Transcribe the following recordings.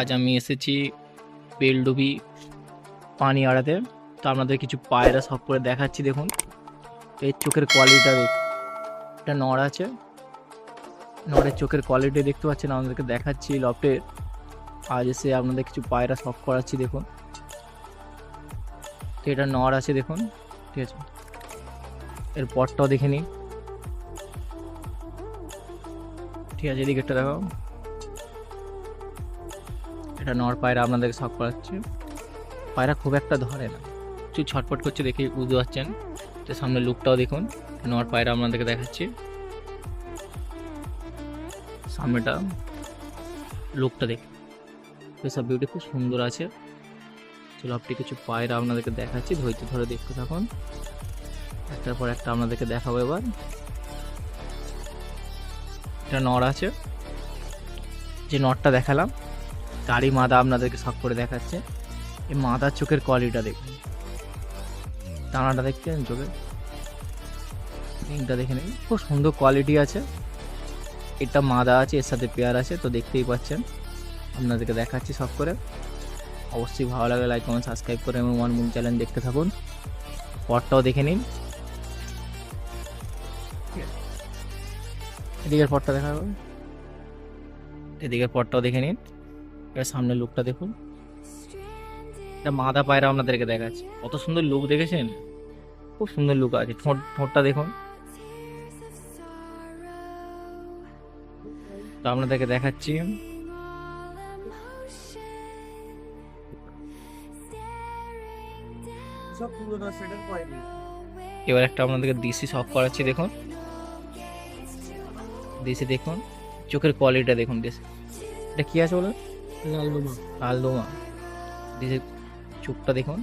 আজ আমি এসেছি বেলডুবি পানি আড়াতে। তো আপনাদের কিছু পায়রা সব করে দেখাচ্ছি, দেখুন। এর চোখের কোয়ালিটিটা দেখ এটা নড় আছে। নড়ের চোখের কোয়ালিটি দেখতে পাচ্ছেন, আপনাদেরকে দেখাচ্ছি লফটের আজ এসে আপনাদের কিছু পায়রা শখ করাচ্ছি, দেখুন। তো এটা নড় আছে, দেখুন, ঠিক আছে। এর পরটাও দেখে নিই ঠিক আছে এদিকেরটা দেখো এটা নর পায়রা আপনাদেরকে শখ করাচ্ছে। পায়রা খুব একটা ধরে না। একটু ছটফট করছে দেখে বুঝতে পারছেন। তো সামনে লুকটাও দেখুন নর পায়রা আপনাদেরকে দেখাচ্ছি। সামনেটা লুকটা দেখুন। সব বিউটি খুব সুন্দর আছে। চলো আপনি কিছু পায়রা আপনাদেরকে দেখাচ্ছি, ধৈর্য ধরে দেখতে থাকুন। একটার পর একটা আপনাদেরকে দেখাবো এবার। এটা নর আছে। যে নটটা দেখালাম তারই মাদা আপনাদেরকে সব করে দেখাচ্ছে। এই মাদার চোখের কোয়ালিটিটা দেখুন। দানাটা দেখছেন চোখে। রিংটা দেখে নিন। খুব সুন্দর কোয়ালিটি আছে। এটা মাদা আছে, এর সাথে পেয়ার আছে, তো দেখতেই পাচ্ছেন। আপনাদেরকে দেখাচ্ছি সব করে। অবশ্যই ভালো লাগে লাইক কমেন্ট সাবস্ক্রাইব করে এবং ওয়ান মুন চ্যানেল দেখতে থাকুন। পটটাও দেখে নিন। এদিকের পটটা দেখা এদিকের পটটাও দেখে নিন। এবার সামনের লুকটা দেখুন। এটা মাদা পায়রা আপনাদেরকে দেখাচ্ছে। কত সুন্দর লুক দেখেছেন? খুব সুন্দর লুক আছে। ঠোঁট ঠোঁটটা দেখুন। তো আপনাদেরকে দেখাচ্ছি। এবার একটা আপনাদেরকে ডিসি শখ করাচ্ছি দেখুন। ডিসি দেখুন। চোখের কোয়ালিটিটা দেখুন ডিসি এটা কি আছে বলুন? লালদুমা আলদোমা ডিসি চোখটা দেখুন।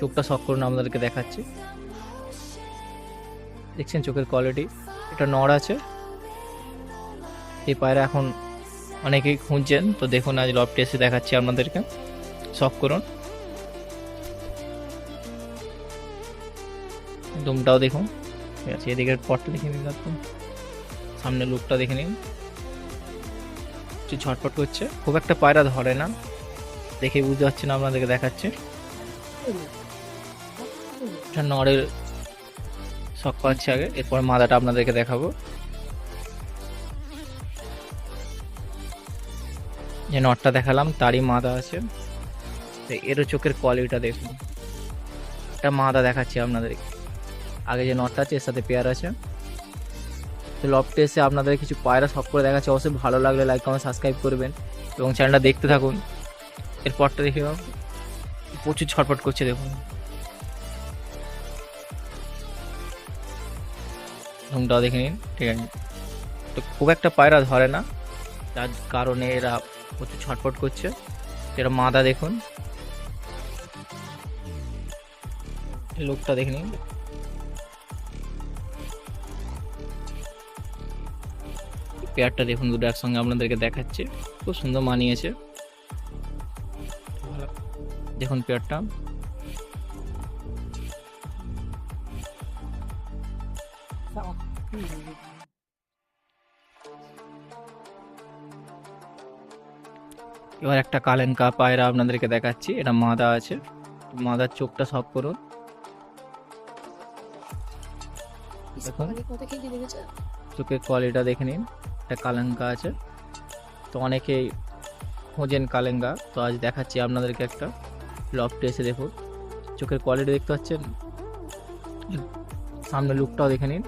চোখটা শখ করুন আপনাদেরকে দেখাচ্ছি। দেখছেন চোখের কোয়ালিটি এটা নড় আছে। এই পায়রা এখন অনেকেই খুঁজছেন। তো দেখুন, আজ লফটে এসে দেখাচ্ছি আপনাদেরকে। শখ করুন। দুমটাও দেখুন। ঠিক আছে, এদিকের পটটা দেখে নিন সামনে লুকটা দেখে নিন। একটু ঝটপট করছে, খুব একটা পায়রা ধরে না। দেখে বুঝতে পারছেন আপনাদেরকে দেখাচ্ছে। নড়ের শখ পাচ্ছে আগে, এরপর মাদাটা আপনাদেরকে দেখাবো। যে নটটা দেখালাম, তারই মাদা আছে। এরও চোখের কোয়ালিটিটা দেখুন। একটা মাদা দেখাচ্ছি আপনাদেরকে আগে যে নটটা আছে, এর সাথে পেয়ার আছে। লফটে এসে আপনাদের কিছু পায়রা সব করে দেখাচ্ছে। অবশ্যই ভালো লাগলে লাইক কমেন্ট সাবস্ক্রাইব করবেন এবং চ্যানেলটা দেখতে থাকুন। এরপরটা দেখে। প্রচুর ছটপট করছে, দেখুন। ঘুমটাও দেখে নিন, ঠিক আছে। তো খুব একটা পায়রা ধরে না, যার কারণে এরা প্রচুর ছটপট করছে। এরা মাদা দেখুন। লোকটা দেখে নিন। পেয়ারটা দেখুন, দুটো একসঙ্গে আপনাদেরকে দেখাচ্ছে। খুব সুন্দর মানিয়েছে। দেখুন পেয়ারটা এবার একটা কালেঙ্কা পায়রা আপনাদেরকে দেখাচ্ছি, এটা মাদা আছে। মাদার চোখটা সব করুন। চোখের কোয়ালিটিটা দেখে নিন। একটা কালেঙ্কা আছে। তো অনেকেই খোঁজেন কালেঙ্গা। তো আজ দেখাচ্ছি আপনাদেরকে একটা লফটে এসে দেখুন। চোখের কোয়ালিটি দেখতে পাচ্ছেন? সামনে লুকটাও দেখে নিন।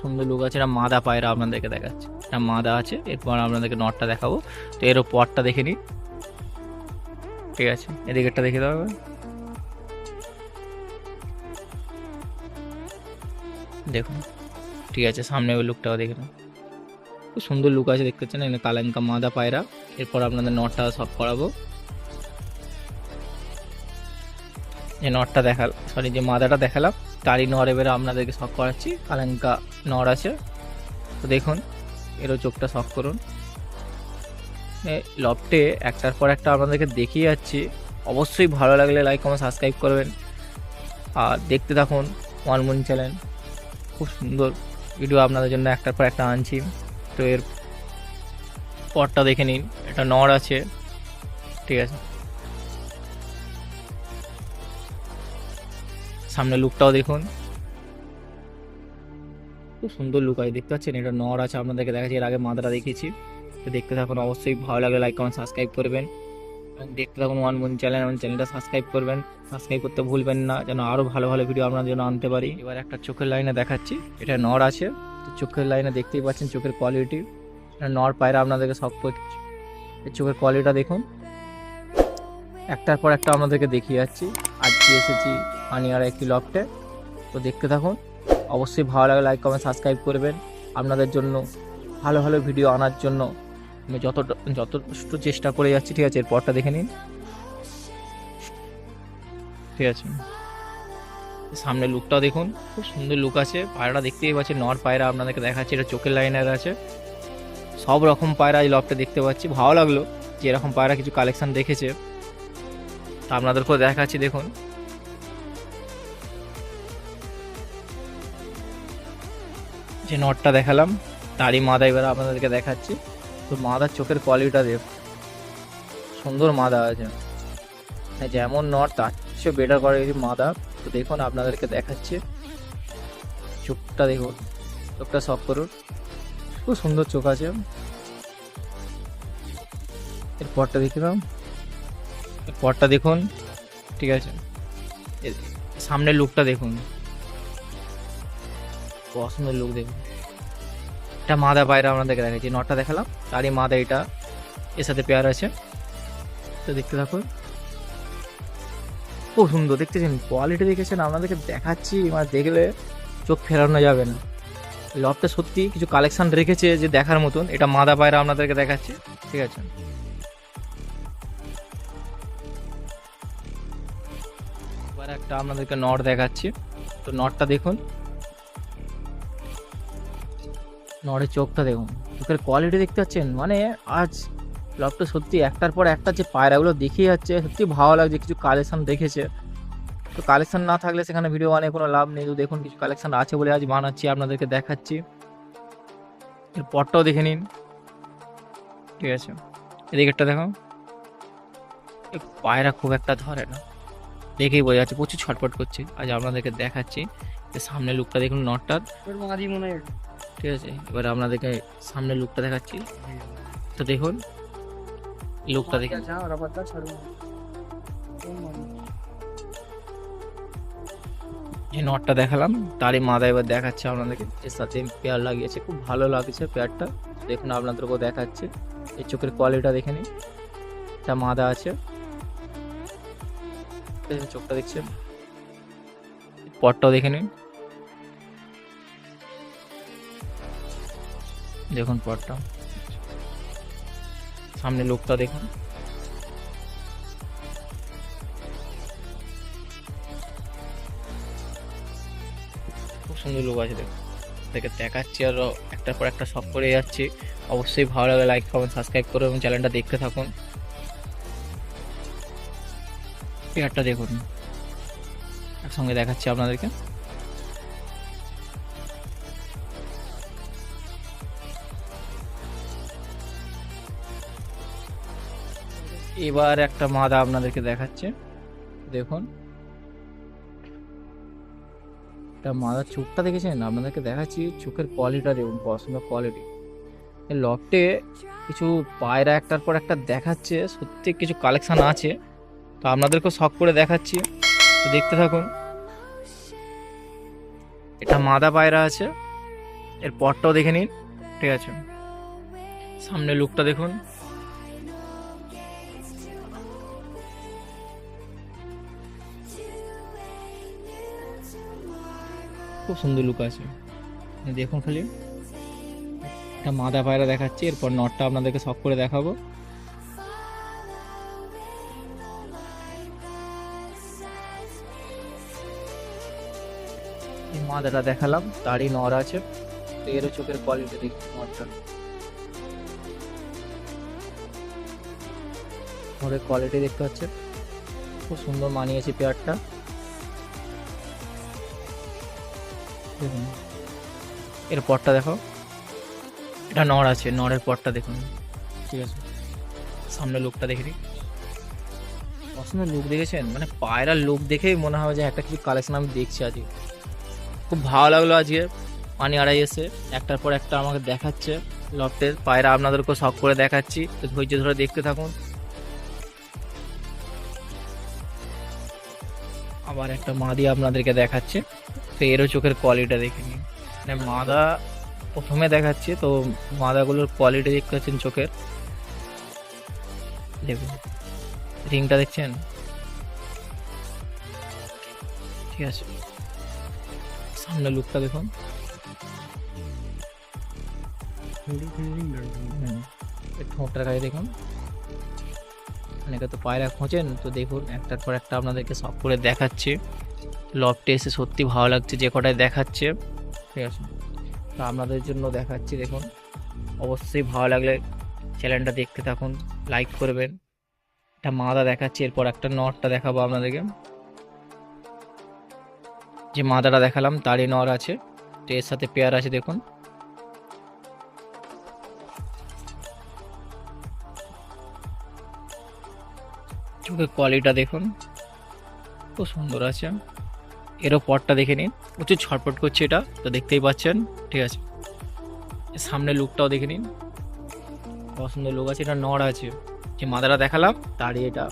সুন্দর লুক আছে। এটা মাদা পায়রা আপনাদেরকে দেখাচ্ছে। এটা মাদা আছে। এরপর আপনাদেরকে নটটা দেখাবো। তো এরও পরটা দেখে নিন। ঠিক আছে? এদিকেরটা দেখে দেওয়া হবে দেখুন। ঠিক আছে, সামনে ওই লুকটাও দেখে নাও খুব সুন্দর লুক আছে, দেখতে পাচ্ছেন? এখানে কালাঙ্কা মাদা পায়রা। এরপর আপনাদের নটটা সব করাবো। যে নটটা দেখাল সরি যে মাদাটা দেখালাম, তারই নর এবারে আপনাদেরকে শখ করাচ্ছি। কালাঙ্কা নর আছে। তো দেখুন, এরও চোখটা শখ করুন। এ লফটে একটার পর একটা আপনাদেরকে দেখিয়ে যাচ্ছি। অবশ্যই ভালো লাগলে লাইক কমেন্ট সাবস্ক্রাইব করবেন। আর দেখতে থাকুন ওয়ান মুন চ্যানেল। খুব সুন্দর ভিডিও আপনাদের জন্য একটার পর একটা আনছি। তো এর পরটা দেখে নিন। এটা নর আছে। ঠিক আছে। সামনে লুকটাও দেখুন। খুব সুন্দর লুক আছে, দেখতে পাচ্ছেন? এটা নর আছে, আপনাদেরকে দেখাচ্ছি। এর আগে মাদাটা দেখিয়েছি। তো দেখতে থাকুন, অবশ্যই ভালো লাগলে লাইক কমেন্ট সাবস্ক্রাইব করবেন। এবং দেখতে থাকুন ওয়ান মন চ্যানেল আমার চ্যানেলটা সাবস্ক্রাইব করবেন। সাবস্ক্রাইব করতে ভুলবেন না, যেন আরও ভালো ভালো ভিডিও আপনার জন্য আনতে পারি। এবার একটা চোখের লাইনে দেখাচ্ছি। এটা নর আছে। তো চোখের লাইনে দেখতেই পাচ্ছেন, চোখের কোয়ালিটি নর পায়রা আপনাদেরকে সব এর চোখের কোয়ালিটিটা দেখুন। একটার পর একটা আপনাদেরকে দেখিয়ে যাচ্ছি। আজকে এসেছি আনিয়ার একটি লফটে তো দেখতে থাকুন। অবশ্যই ভালো লাগে লাইক কমেন্ট সাবস্ক্রাইব করবেন। আপনাদের জন্য ভালো ভালো ভিডিও আনার জন্য আমি যতটা, যথেষ্ট চেষ্টা করে যাচ্ছি। ঠিক আছে, এরপরটা দেখে নিন। ঠিক আছে। সামনে লুকটাও দেখুন। খুব সুন্দর লুক আছে। পায়রাটা দেখতেই পাচ্ছি নর পায়রা আপনাদেরকে দেখাচ্ছি, এটা চোখের লাইনের আছে। সব রকম পায়রা এই লফটে দেখতে পাচ্ছি। ভালো লাগল যে এরকম পায়রা কিছু কালেকশন দেখেছে। তা আপনাদেরকেও দেখাচ্ছি, দেখুন। যে নটটা দেখালাম, তারই মাদা এবার আপনাদেরকে দেখাচ্ছি। তো মাদার চোখের কোয়ালিটিটা দেখ। সুন্দর মাদা আছে। হ্যাঁ যেমন নট, তার চেয়ে বেটার করে মাদা। তো দেখুন, আপনাদেরকে দেখাচ্ছে। চোখটা দেখুন, চোখটা সফ করুন। খুব সুন্দর চোখ আছে। এর পরটা দেখলাম এর পরটা দেখুন, ঠিক আছে। এর সামনের লুকটা দেখুন। পছন্দের লুক দেখুন। এটা মাদা পায়রা আপনাদেরকে দেখাচ্ছি। নটটা দেখালাম। তারই মাদা এটা। এর সাথে পেয়ার আছে। তো দেখতে থাকুন। খুব সুন্দর। দেখতেছেন কোয়ালিটি দেখেছেন, আপনাদেরকে দেখাচ্ছি মানে দেখলে চোখ ফেরানো যাবে না। লবটা সত্যি কিছু কালেকশন রেখেছে যে দেখার মতন। এটা মাদা পায়রা আপনাদেরকে দেখাচ্ছি, ঠিক আছে? এবার একটা আপনাদেরকে নট দেখাচ্ছি। তো নটটা দেখুন। নড়ের চোখটা দেখুন। চোখের কোয়ালিটি দেখতে পাচ্ছেন? মানে আজ লবটা সত্যি একটার পর একটা যে পায়রাগুলো দেখিয়ে যাচ্ছে সত্যি ভালো লাগছে কিছু কালেকশন দেখেছে। তো কালেকশন না থাকলে সেখানে ভিডিও বানিয়ে কোনো লাভ নেই। তো দেখুন কিছু কালেকশন আছে বলে আজ বানাচ্ছি আপনাদেরকে দেখাচ্ছি। এর পরটাও দেখে নিন। ঠিক আছে। এদিকেরটা দেখো। পায়রা খুব একটা ধরে না। দেখেই বোঝা যাচ্ছে প্রচুর ছটপট করছে। আজ আপনাদেরকে দেখাচ্ছি। সামনে লুকটা দেখুন নটটার হয়। ঠিক আছে এবার আপনাদেরকে সামনে লুকটা দেখাচ্ছি। তো দেখুন পাতা ছাড়ো। যে নটটা দেখালাম তারই মাদা এবার দেখাচ্ছে আপনাদেরকে। এর সাথে পেয়ার লাগিয়েছে খুব ভালো লাগছে পেয়ারটা। দেখুন আপনাদেরকেও দেখাচ্ছে। এই চোখের কোয়ালিটিটা দেখে নিন। এটা মাদা আছে, চোখটা দেখছেন? পটটাও দেখে নিন। দেখুন পটটা। সামনে লোকটা দেখুন। খুব সুন্দর লোক আছে দেখুন। দেখে দেখাচ্ছি আর একটার পর একটা সব করে যাচ্ছি। অবশ্যই ভালো লাগে লাইক কমেন্ট সাবস্ক্রাইব করুন এবং চ্যানেলটা দেখতে থাকুন। পেয়ারটা দেখুন। একসঙ্গে দেখাচ্ছি আপনাদেরকে। এবার একটা মাদা আপনাদেরকে দেখাচ্ছে। দেখুন। এটা মাদার চোখটা দেখেছেন? আপনাদেরকে দেখাচ্ছি চোখের কোয়ালিটিটা দেখুন, পছন্দের কোয়ালিটি লফটে কিছু পায়রা একটার পর একটা দেখাচ্ছে, সত্যি কিছু কালেকশান আছে। তো আপনাদেরকেও শখ করে দেখাচ্ছি। তো দেখতে থাকুন। এটা মাদা পায়রা আছে। এর পরটাও দেখে নিন। ঠিক আছে। সামনে লুকটা দেখুন। খুব সুন্দর লুক আছে। দেখুন খালি। একটা মাদা পায়রা দেখাচ্ছি, এরপর নটটা আপনাদেরকে শখ করে দেখাবো। মাদাটা দেখালাম তারই নর আছে। তো এরও চোখের কোয়ালিটি দেখি নরটা নরের কোয়ালিটি দেখতে পাচ্ছেন। খুব সুন্দর মানিয়েছে পেয়ারটা এর পরটা দেখো। এটা নর আছে, নরের পরটা দেখুন। ঠিক আছে। সামনে লোকটা দেখে নিই। লুক দেখেছেন? মানে পায়রার লুক দেখেই মনে হয় যে একটা কিছু কালেকশন আমি দেখছি আজকে। খুব ভালো লাগল আজকে। পানি আড়াই এসে একটার পর একটা আমাকে দেখাচ্ছে লফটের। পায়রা আপনাদেরকেও শখ করে দেখাচ্ছি। তো ধৈর্য ধরে দেখতে থাকুন। আবার একটা মাদি আপনাদেরকে দেখাচ্ছে। তো এরও চোখের কোয়ালিটি দেখে নিন মানে মাদা প্রথমে দেখাচ্ছে, তো মাদাগুলোর কোয়ালিটি দেখতে পাচ্ছেন চোখের। দেখুন, রিংটা দেখছেন? ঠিক আছে। সামনে লুকটা দেখুন। ঠোঁটটার গায়ে দেখুন। অনেকে তো পায়রা খোঁজেন, তো দেখুন, একটার পর একটা আপনাদেরকে সব করে দেখাচ্ছে। লফটে এসে সত্যি ভালো লাগছে, যে কটায় দেখাচ্ছে। ঠিক আছে? তো আপনাদের জন্য দেখাচ্ছি, দেখুন। অবশ্যই ভালো লাগলে চ্যানেলটা দেখতে থাকুন লাইক করবেন। একটা মাদা দেখাচ্ছি, এরপর একটা নটটা দেখাবো আপনাদেরকে। যে মাদাটা দেখালাম, তারই নর আছে। তো এর সাথে পেয়ার আছে, দেখুন। চোখের কোয়ালিটিটা দেখুন। খুব সুন্দর আছে। এরও পটটা দেখে নিন। প্রচুর ছটপট করছে এটা, তো দেখতেই পাচ্ছেন। ঠিক আছে। সামনে লুকটাও দেখে নিন। পছন্দের লুক আছে, এটা নড় আছে। যে মাদারা দেখালাম, তারই এটা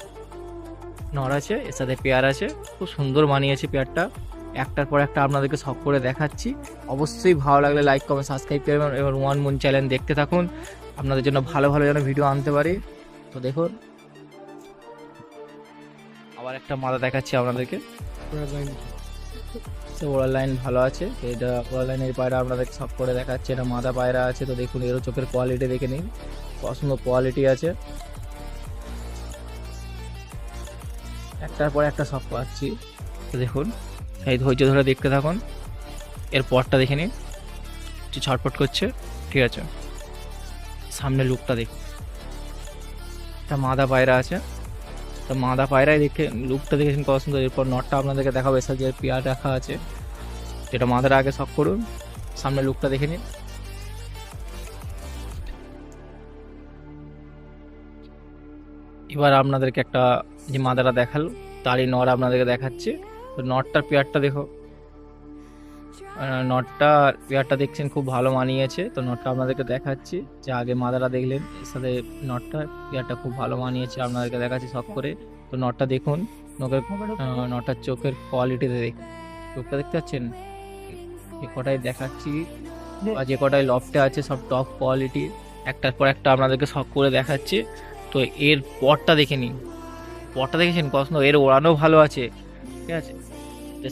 নড় আছে, এর সাথে পেয়ার আছে। খুব সুন্দর মানিয়েছে পেয়ারটা। একটার পর একটা আপনাদেরকে সব করে দেখাচ্ছি। অবশ্যই ভালো লাগলে লাইক কমেন্ট সাবস্ক্রাইব করবেন এবং ওয়ান মুন চ্যানেল দেখতে থাকুন। আপনাদের জন্য ভালো ভালো যেন ভিডিও আনতে পারি। তো দেখুন। আবার একটা মাদা দেখাচ্ছি আপনাদেরকে। সে ওড়ার লাইন ভালো আছে। এটা ওড়ার লাইনের পায়রা আপনাদেরকে সব করে দেখাচ্ছে। এটা মাদা পায়রা আছে, তো দেখুন, এরও চোখের কোয়ালিটি দেখে নিন। পছন্দ কোয়ালিটি আছে। একটার পর একটা সব পাচ্ছি। তো দেখুন, এই ধৈর্য ধরে দেখতে থাকুন। এর পরটা দেখে নিন ছটপট করছে, ঠিক আছে। সামনে লুকটা দেখুন। একটা মাদা পায়রা আছে। তো মাদা পায়রাই দেখে, লুকটা দেখেছেন কত সুন্দর এরপর নটটা আপনাদেরকে দেখাবো, এসে যে পেয়ার রাখা আছে। যেটা মাদার আগে শখ করুন, সামনে লুকটা দেখে নিন। এবার আপনাদেরকে একটা যে মাদারা দেখাল, তারই নর আপনাদেরকে দেখাচ্ছে। তো নটটার পেয়ারটা দেখো। নটটা পেয়ারটা দেখছেন, খুব ভালো মানিয়েছে। তো নটটা আপনাদেরকে দেখাচ্ছি। যে আগে মাদারা দেখলেন, এর সাথে নটটা পেয়ারটা খুব ভালো মানিয়েছে, আপনাদেরকে দেখাচ্ছি সব করে। তো নটটা দেখুন নখের নটার চোখের কোয়ালিটিতে দেখুন। চোখটা দেখতে পাচ্ছেন? যে কটাই দেখাচ্ছি। আর যে কটাই লফটে আছে, সব টপ কোয়ালিটি একটার পর একটা আপনাদেরকে সব করে দেখাচ্ছি। তো এর পরটা দেখে নিন। পরটা দেখেছেন পছন্দ এর ওড়ানো ভালো আছে। ঠিক আছে?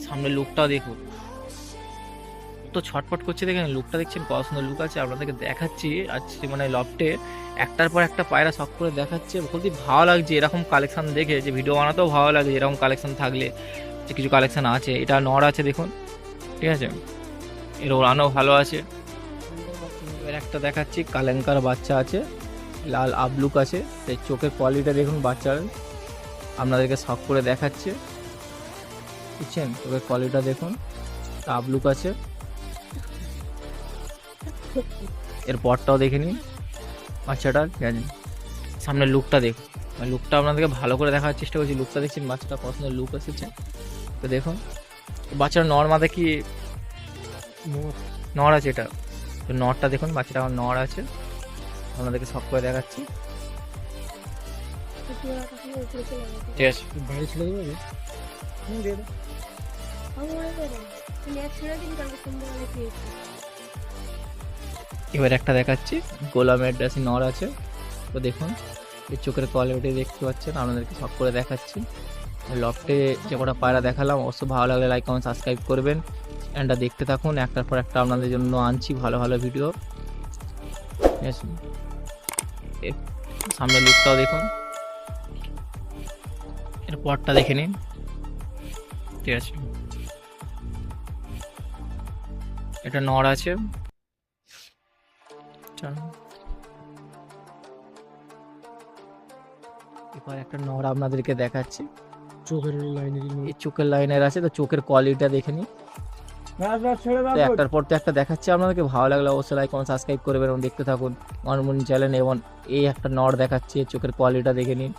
সামনে লুকটাও দেখুন। তো ছটপট করছে দেখেন লুকটা দেখছেন পছন্দ লুক আছে, আপনাদেরকে দেখাচ্ছি। আজকে মানে লফটে একটার পর একটা পায়রা শখ করে দেখাচ্ছে, খুবই ভালো লাগছে এরকম কালেকশন দেখে। যে ভিডিও বানাতেও ভালো লাগে এরকম কালেকশন থাকলে, যে কিছু কালেকশন আছে, এটা নর আছে দেখুন, ঠিক আছে? এর ওড়ানো ভালো আছে। এর একটা দেখাচ্ছি, কালেঙ্কার বাচ্চা আছে, লাল আবলুক আছে তাই চোখের কোয়ালিটি দেখুন বাচ্চার। আপনাদেরকে শখ করে দেখাচ্ছে, বুঝছেন? চোখের কোয়ালিটিটা দেখুন আবলুক আছে। এর পরটাও দেখে নিন। বাচ্চাটা ঠিক আছে। সামনের লুকটা দেখুন। লুকটা আপনাদেরকে ভালো করে দেখার চেষ্টা করছি। লুকটা দেখছেন? বাচ্চাটা পছন্দের লুক এসেছে। তো দেখুন বাচ্চার নর মাথা কি নর আছে এটা? তো নরটা দেখুন, বাচ্চাটা আমার নর আছে। আপনাদেরকে সব করে দেখাচ্ছি। ঠিক আছে। এবার একটা দেখাচ্ছি। গোলামের ড্রেসে নর আছে। তো দেখুন, এই চোখের কোয়ালিটি দেখতে পাচ্ছেন, আপনাদেরকে সব করে দেখাচ্ছি। লফটে যে কটা পায়রা দেখালাম, অবশ্যই ভালো লাগলে লাইক কমেন্ট সাবস্ক্রাইব করবেন। চ্যানেলটা দেখতে থাকুন, একটার পর একটা আপনাদের জন্য আনছি ভালো ভালো ভিডিও সামনে লুকটাও দেখুন। এর পরটা দেখে নিন। ঠিক আছে। এটা নর আছে। চল। এবার একটা নর আপনাদেরকে দেখাচ্ছি। চোখের লাইনের এই চোখের লাইনের আছে তো চোখের কোয়ালিটিটা দেখে নিই তো একটার পর তো একটা দেখাচ্ছি আপনাদেরকে। ভালো লাগলে অবশ্যই লাইক কমেন্ট সাবস্ক্রাইব করবেন এবং দেখতে থাকুন। মনমুন চ্যানেল এবং এই একটা নর দেখাচ্ছি চোখের কোয়ালিটিটা দেখে নিন।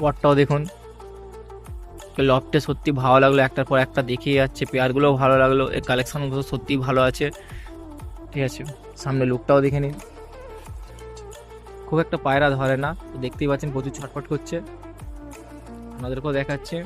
পরটাও দেখুন। লফটে সত্যি ভালো লাগল একটার পর একটা দেখিয়ে যাচ্ছে। পেয়ারগুলোও ভালো লাগল এর কালেকশনগুলো সত্যি ভালো আছে। ঠিক আছে, সামনে লোকটাও দেখে নিন। খুব একটা পায়রা ধরে না, তো দেখতেই পাচ্ছেন প্রচুর ছটফট করছে। আপনাদেরকেও দেখাচ্ছে।